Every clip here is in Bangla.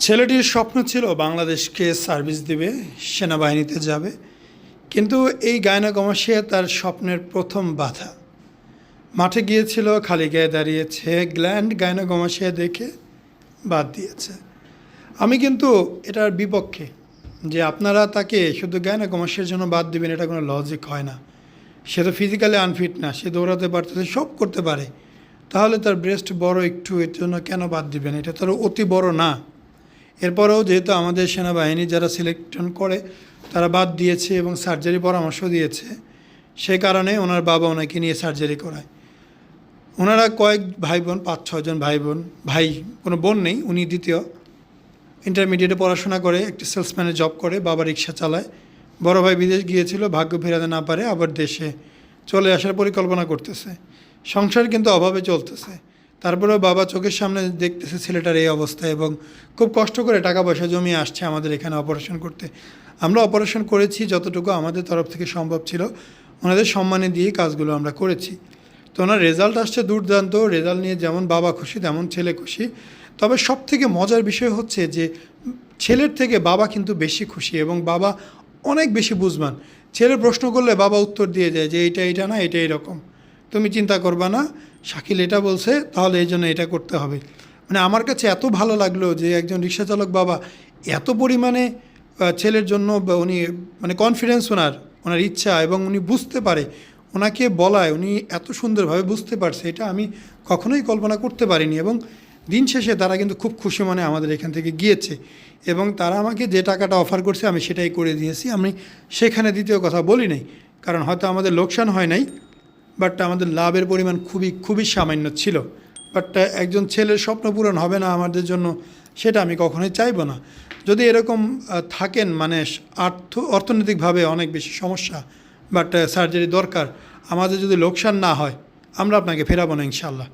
ছেলেটির স্বপ্ন ছিল বাংলাদেশকে সার্ভিস দিবে, সেনাবাহিনীতে যাবে। কিন্তু এই গায়নাগমাসিয়া তার স্বপ্নের প্রথম বাধা। মাঠে গিয়েছিল, খালি গায়ে দাঁড়িয়েছে। গ্ল্যান্ড গায়নাগমাসিয়া দেখে বাদ দিয়েছে। আমি কিন্তু এটার বিপক্ষে, যে আপনারা তাকে শুধু গায়নাগমাসিয়ার জন্য বাদ দিবেন, এটা কোনো লজিক হয় না। সে তো ফিজিক্যালি আনফিট না, সে দৌড়াতে পারতেছে, সব করতে পারে। তাহলে তার ব্রেস্ট বড় একটু, এর জন্য কেন বাদ দিবেন? এটা তার অতি বড় না। এরপরেও যেহেতু আমাদের সেনাবাহিনী যারা সিলেকশন করে, তারা বাদ দিয়েছে এবং সার্জারি পরামর্শ দিয়েছে সেই কারণে ওনার বাবা ওনাকে নিয়ে সার্জারি করায়। ওনারা কয়েক ভাই বোন পাঁচ ছজন ভাই বোন ভাই, কোনো বোন নেই, উনি দ্বিতীয়। ইন্টারমিডিয়েটে পড়াশোনা করে, একটি সেলসম্যানের জব করে, বাবা রিক্সা চালায়। বড় ভাই বিদেশ গিয়েছিল, ভাগ্য ফেরাতে না পারে, আবার দেশে চলে আসার পরিকল্পনা করতেছে। সংসার কিন্তু অভাবে চলতেছে। তারপরেও বাবা চোখের সামনে দেখতেছে ছেলেটার এই অবস্থা এবং খুব কষ্ট করে টাকা পয়সা জমিয়ে আসছে আমাদের এখানে অপারেশন করতে। আমরা অপারেশন করেছি যতটুকু আমাদের তরফ থেকে সম্ভব ছিল। ওনাদের সম্মানে দিয়ে কাজগুলো আমরা করেছি। তো ওনার রেজাল্ট আসছে দুর্দান্ত। রেজাল্ট নিয়ে যেমন বাবা খুশি, তেমন ছেলে খুশি। তবে সব থেকে মজার বিষয় হচ্ছে যে, ছেলের থেকে বাবা কিন্তু বেশি খুশি এবং বাবা অনেক বেশি বুঝবান। ছেলে প্রশ্ন করলে বাবা উত্তর দিয়ে যায় যে, এইটা এইটা না এটা এরকম। তুমি চিন্তা করবা না, শাকিল এটা বলছে, তাহলে এই জন্য এটা করতে হবে। মানে আমার কাছে এত ভালো লাগল যে একজন রিক্সা চালক বাবা এত পরিমাণে ছেলের জন্য উনি মানে কনফিডেন্স ওনার ওনার ইচ্ছা এবং উনি বুঝতে পারে, ওনাকে বলায়, উনি এত সুন্দরভাবে বুঝতে পারছে, এটা আমি কখনোই কল্পনা করতে পারিনি এবং দিন শেষে তারা কিন্তু খুব খুশি মনে আমাদের এখান থেকে গিয়েছে এবং তারা আমাকে যে টাকাটা অফার করছে আমি সেটাই করে দিয়েছি, আমি সেখানে দ্বিতীয় কথা বলি নাই, কারণ হয়তো আমাদের লোকসান হয় নাই বাট আমাদের লাভের পরিমাণ খুবই খুবই সামান্য ছিল। বাট একজন ছেলের স্বপ্ন পূরণ হবে না আমাদের জন্য, সেটা আমি কখনোই চাইব না। যদি এরকম থাকেন মানে আর্থ, অর্থনৈতিকভাবে অনেক বেশি সমস্যা বাট সার্জারি দরকার, আমাদের যদি লোকসান না হয়, আমরা আপনাকে ফেরাবো না ইনশাল্লাহ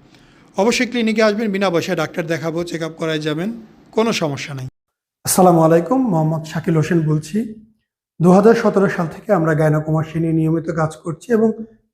অবশ্যই ক্লিনিকে আসবেন, বিনা পয়সায় ডাক্তার দেখাবো চেক আপ করায় যাবেন, কোনো সমস্যা নেই। আসসালামু আলাইকুম, মোহাম্মদ শাকিল হোসেন বলছি। দু হাজার সতেরো সাল থেকে আমরা গায়নাকুমাসী নিয়ে নিয়মিত কাজ করছি এবং